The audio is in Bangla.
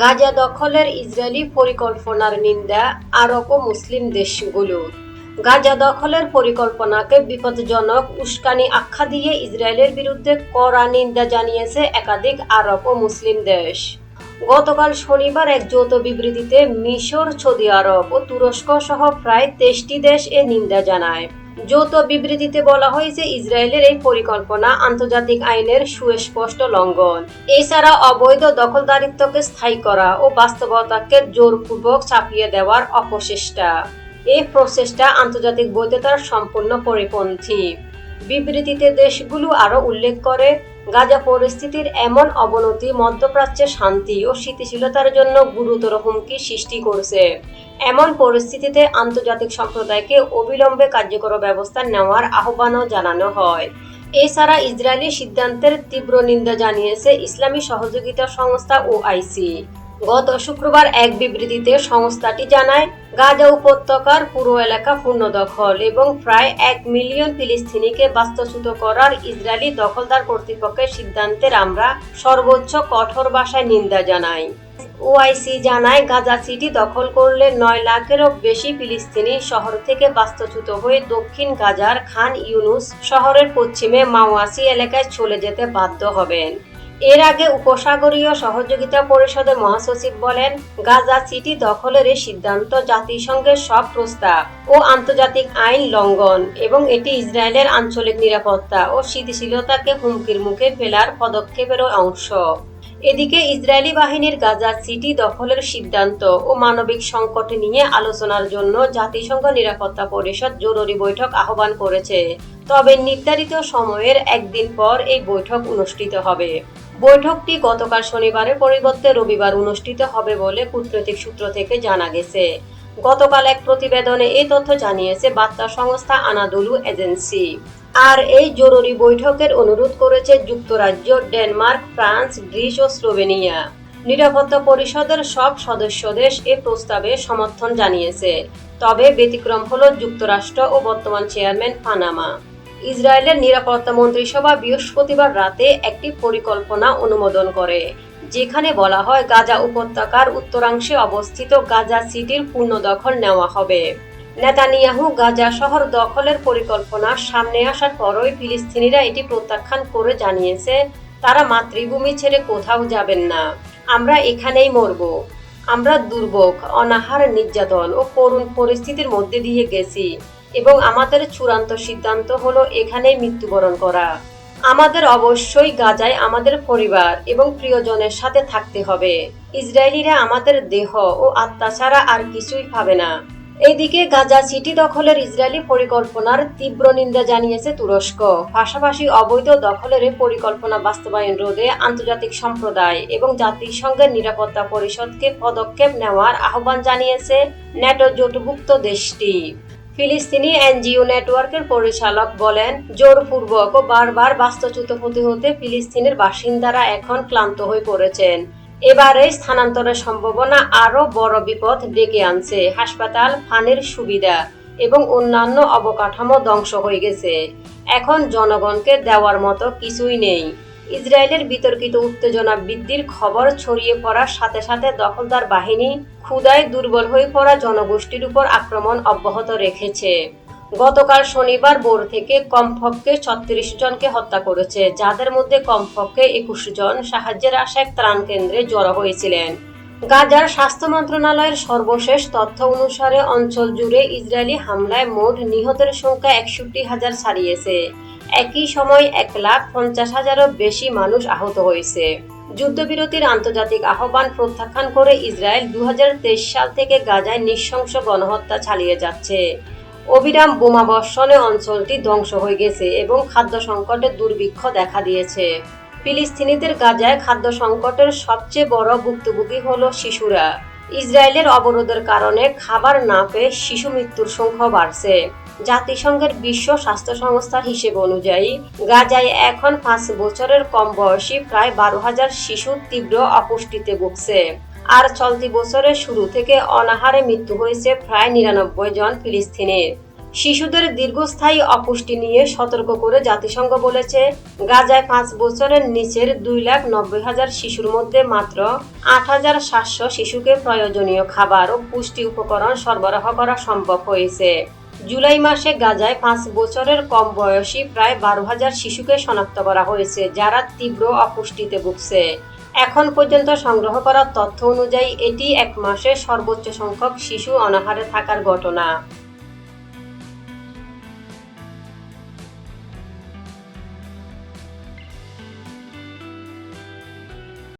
গাজা দখলের ইসরায়েলি পরিকল্পনার নিন্দা আরব ও মুসলিম দেশগুলোর গাজা দখলের পরিকল্পনাকে বিপজ্জনক উস্কানি আখ্যা দিয়ে ইসরায়েলের বিরুদ্ধে কড়া নিন্দা জানিয়েছে একাধিক আরব ও মুসলিম দেশ। গতকাল শনিবার এক যৌথ বিবৃতিতে মিশর, সৌদি আরব ও তুরস্ক সহ প্রায় তেইশটি দেশ এ নিন্দা জানায়। যৌথ বিবৃতিতে বলা হয়েছে, ইসরায়েলের এই পরিকল্পনা আন্তর্জাতিক আইনের সুস্পষ্ট লঙ্ঘন। এছাড়া অবৈধ দখলদারিত্বকে স্থায়ী করা ও বাস্তবতাকে জোরপূর্বক চাপিয়ে দেওয়ার অপচেষ্টা। এই প্রচেষ্টা আন্তর্জাতিক বৈধতার সম্পূর্ণ পরিপন্থী। বিবৃতিতে দেশগুলো আরও উল্লেখ করে গাজা পরিস্থিতির এমন অবনতি, মধ্যপ্রাচ্যে শান্তি ও স্থিতিশীলতার জন্য গুরুতর হুমকি সৃষ্টি করছে। এমন পরিস্থিতিতে আন্তর্জাতিক সম্প্রদায়কে অবিলম্বে কার্যকর ব্যবস্থা নেওয়ার আহ্বানও জানানো হয়। এছাড়া ইসরায়েলি সিদ্ধান্তের তীব্র নিন্দা জানিয়েছে ইসলামী সহযোগিতা সংস্থা ও ওআইসি। গত শুক্রবার এক বিবৃতিতে সংস্থাটি জানায়, গাজা উপত্যকার পুরো এলাকা পূর্ণ দখল এবং প্রায় এক মিলিয়ন ফিলিস্তিনিকে বাস্তুচ্যুত করার ইসরায়েলি দখলদার কর্তৃপক্ষের সিদ্ধান্তের আমরা সর্বোচ্চ কঠোর ভাষায় নিন্দা জানাই। ওআইসি জানায়, গাজা সিটি দখল করলে নয় লাখেরও বেশি ফিলিস্তিনি শহর থেকে বাস্তুচ্যুত হয়ে দক্ষিণ গাজার খান ইউনুস শহরের পশ্চিমে মাওয়াসি এলাকায় চলে যেতে বাধ্য হবেন। এর আগে উপসাগরীয় সহযোগিতা পরিষদের মহাসচিব বলেন, গাজা সিটি দখলের এই সিদ্ধান্ত জাতিসংঘের সব প্রস্তাব ও আন্তর্জাতিক আইন লঙ্ঘন এবং এটি ইসরায়েলের আঞ্চলিক নিরাপত্তা ও স্থিতিশীলতাকে হুমকির মুখে ফেলার পদক্ষেপেরও অংশ। এদিকে ইসরায়েলি বাহিনীর গাজা সিটি দখলের সিদ্ধান্ত ও মানবিক সংকট নিয়ে আলোচনার জন্য জাতিসংঘ নিরাপত্তা পরিষদ জরুরি বৈঠক আহ্বান করেছে। তবে নির্ধারিত সময়ের একদিন পর এই বৈঠক অনুষ্ঠিত হবে। বৈঠকটি গতকাল শনিবারের পরিবর্তে রবিবার অনুষ্ঠিত হবে বলে কূটনৈতিক সূত্র থেকে জানা গেছে। গতকাল এক প্রতিবেদনে এই তথ্য জানিয়েছে, বার্তা সংস্থা আনাদুলু এজেন্সি। আর এই জরুরি বৈঠকের অনুরোধ করেছে যুক্তরাজ্য, ডেনমার্ক, ফ্রান্স, গ্রিস ও স্লোভেনিয়া। নিরাপত্তা পরিষদের সব সদস্য দেশ এ প্রস্তাবে সমর্থন জানিয়েছে। তবে ব্যতিক্রম হল যুক্তরাষ্ট্র ও বর্তমান চেয়ারম্যান পানামা। ইসরায়েলের নিরাপত্তা মন্ত্রিসভা বৃহস্পতিবার রাতে একটি পরিকল্পনা অনুমোদন করে, যেখানে বলা হয় গাজা উপত্যকার উত্তরাংশে অবস্থিত গাজা সিটির পূর্ণ দখল নেওয়া হবে। নেতানিয়াহু গাজা শহর দখলের পরিকল্পনা সামনে আসার পরই ফিলিস্তিনিরা এটি প্রত্যাখ্যান করে জানিয়েছে, তারা মাতৃভূমি ছেড়ে কোথাও যাবেন না। আমরা এখানেই মরব। আমরা দুর্ভোগ, অনাহার, নির্যাতন ও করুণ পরিস্থিতির মধ্যে দিয়ে গেছি। এবং আমাদের চূড়ান্ত সিদ্ধান্ত হলো এখানেই মৃত্যুবরণ করা। আমাদের অবশ্যই গাজায় আমাদের পরিবার এবং প্রিয়জনের সাথে থাকতে হবে। ইসরায়েলিরা আমাদের দেহ ও আত্মা ছাড়া আর কিছুই পাবে না। এদিকে গাজা সিটি দখলের ইসরায়েলি পরিকল্পনার তীব্র নিন্দা জানিয়েছে তুরস্ক। পাশাপাশি অবৈধ দখলের পরিকল্পনা বাস্তবায়ন রোধে আন্তর্জাতিক সম্প্রদায় এবং জাতিসংঘের নিরাপত্তা পরিষদকে পদক্ষেপ নেওয়ার আহ্বান জানিয়েছে ন্যাটো জোটভুক্ত দেশটি। ফিলিস্তিনি এনজিও নেটওয়ার্কের পরিচালক বলেন, জোরপূর্বক বারবার বাস্তুচ্যুত হতে হতে ফিলিস্তিনের বাসিন্দারা এখন ক্লান্ত হয়ে পড়েছেন। এবারে স্থানান্তরের সম্ভাবনা আরও বড় বিপদ ডেকে আনছে। হাসপাতাল ফানের সুবিধা এবং অন্যান্য অবকাঠামো ধ্বংস হয়ে গেছে। এখন জনগণকে দেওয়ার মতো কিছুই নেই। ইসরায়েলের বিতর্কিত উত্তেজনা বৃদ্ধির খবর ছড়িয়ে পড়ার সাথে সাথে দখলদার বাহিনী ক্ষুদায় দুর্বল হয়ে পড়া জনগোষ্ঠীর উপর আক্রমণ অব্যাহত রেখেছে। গতকাল শনিবার ভোর থেকে কমপক্ষে ছত্রিশ জনকে হত্যা করেছে, যাদের মধ্যে কমপক্ষে একুশ জন সাহায্যের আশায় ত্রাণ কেন্দ্রে জড়ো হয়েছিলেন। গাজার স্বাস্থ্য মন্ত্রণালয়ের সর্বশেষ তথ্য অনুসারে অঞ্চল জুড়ে ইসরায়েলি হামলায় মোট নিহতের সংখ্যা একষট্টি হাজার ছাড়িয়েছে। একই সময় এক লাখ পঞ্চাশ হাজারও বেশি মানুষ আহত হয়েছে। যুদ্ধবিরতির আন্তর্জাতিক আহ্বান প্রত্যাখ্যান করে ইসরায়েল দু হাজার তেইশ সাল থেকে গাজায় নৃশংস গণহত্যা চালিয়ে যাচ্ছে। অবিরাম বোমাবর্ষণে অঞ্চলটি ধ্বংস হয়ে গেছে এবং খাদ্য সংকটে দুর্ভিক্ষ দেখা দিয়েছে। ফিলিস্তিনিদের গাজায় খাদ্য সংকটের সবচেয়ে বড় ভুক্তভোগী হল শিশুরা। ইসরায়েলের অবরোধের কারণে খাবার না পেয়ে শিশু মৃত্যুর সংখ্যা বাড়ছে। জাতিসংঘের বিশ্ব স্বাস্থ্য সংস্থার হিসেব অনুযায়ী, গাজায় এখন পাঁচ বছরের কম বয়সী প্রায় বারো হাজার শিশু তীব্র অপুষ্টিতে ভুগছে। আর চলতি বছরের শুরু থেকে অনাহারে মৃত্যু হয়েছে প্রায় নিরানব্বই জন ফিলিস্তিনের। শিশুদের দীর্ঘস্থায়ী অপুষ্টি নিয়ে সতর্ক করে জাতিসংঘ বলেছে, গাজায় পাঁচ বছরের নিচের দুই লাখ নব্বই হাজার শিশুর মধ্যে মাত্র আট হাজার সাতশো শিশুকে প্রয়োজনীয় খাবার ও পুষ্টি উপকরণ সরবরাহ করা সম্ভব হয়েছে। জুলাই মাসে গাজায় পাঁচ বছরের কম বয়সী প্রায় বারো হাজার শিশুকে শনাক্ত করা হয়েছে, যারা তীব্র অপুষ্টিতে ভুগছে। এখন পর্যন্ত সংগ্রহ করা তথ্য অনুযায়ী এটি এক মাসে সর্বোচ্চ সংখ্যক শিশু অনাহারে থাকার ঘটনা।